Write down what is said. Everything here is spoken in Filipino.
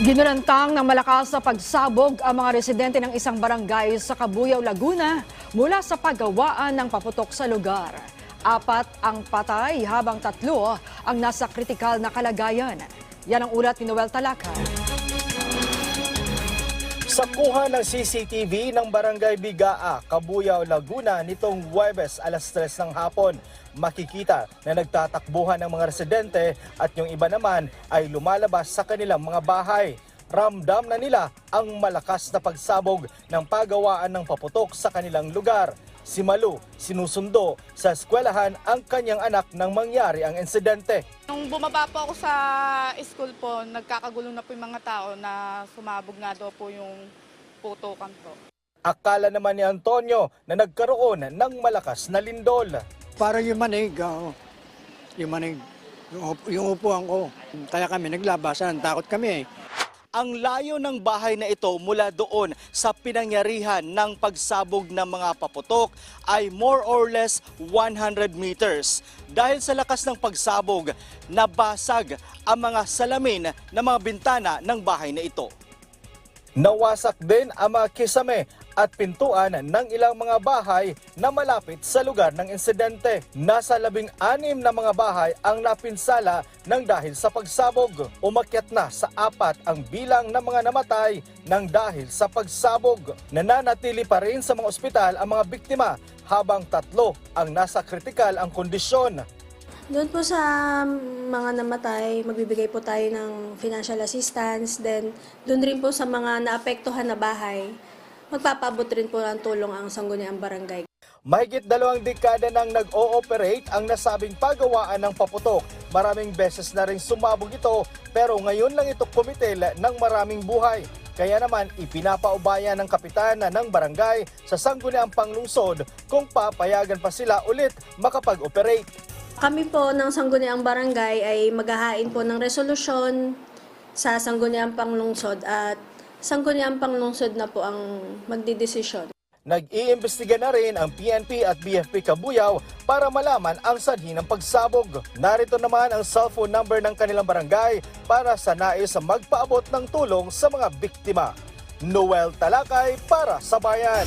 Ginurantang ng malakas na pagsabog ang mga residente ng isang barangay sa Kabuyaw, Laguna mula sa paggawaan ng paputok sa lugar. Apat ang patay habang tatlo ang nasa kritikal na kalagayan. Yan ang ulat ni Noel Talaca. Sa kuha ng CCTV ng Barangay Bigaa, Kabuyaw, Laguna nitong Huwebes alas 3 ng hapon, makikita na nagtatakbuhan ng mga residente at yung iba naman ay lumalabas sa kanilang mga bahay. Ramdam na nila ang malakas na pagsabog ng pagawaan ng paputok sa kanilang lugar. Si Malu sinusundo sa eskwelahan ang kanyang anak nang mangyari ang insidente. Nung bumaba po ako sa school po, nagkakagulo na po yung mga tao na sumabog nga daw po yung putukan po. Akala naman ni Antonio na nagkaroon ng malakas na lindol. Parang yung manig, oo. Yung manig, yung, yung upuan ko. Kaya kami naglabasan, takot kami eh. Ang layo ng bahay na ito mula doon sa pinangyarihan ng pagsabog ng mga paputok ay more or less 100 meters. Dahil sa lakas ng pagsabog, nabasag ang mga salamin ng mga bintana ng bahay na ito. Nawasak din ang mga kisame at pintuan ng ilang mga bahay na malapit sa lugar ng insidente. Nasa labing anim na mga bahay ang napinsala ng dahil sa pagsabog. Umakyat na sa apat ang bilang ng mga namatay ng dahil sa pagsabog. Nananatili pa rin sa mga ospital ang mga biktima habang tatlo ang nasa kritikal ang kondisyon. Doon po sa mga namatay, magbibigay po tayo ng financial assistance. Then, doon rin po sa mga naapektuhan na bahay, magpapabot rin po ng tulong ang Sangguniang Barangay. Mahigit dalawang dekada nang nag-ooperate ang nasabing pagawaan ng paputok. Maraming beses na rin sumabog ito pero ngayon lang ito kumitil ng maraming buhay. Kaya naman ipinapaubaya ng kapitan ng barangay sa sangguniang panglungsod kung papayagan pa sila ulit makapag-operate. Kami po ng Sangguniang Barangay ay maghahain po ng resolusyon sa Sangguniang Panglungsod at Sangguniang Panglungsod na po ang magdidesisyon. Nag-iimbestiga na rin ang PNP at BFP Kabuyaw para malaman ang sanhi ng pagsabog. Narito naman ang cellphone number ng kanilang barangay para sa nais magpaabot ng tulong sa mga biktima. Noel Talakay para sa Bayan.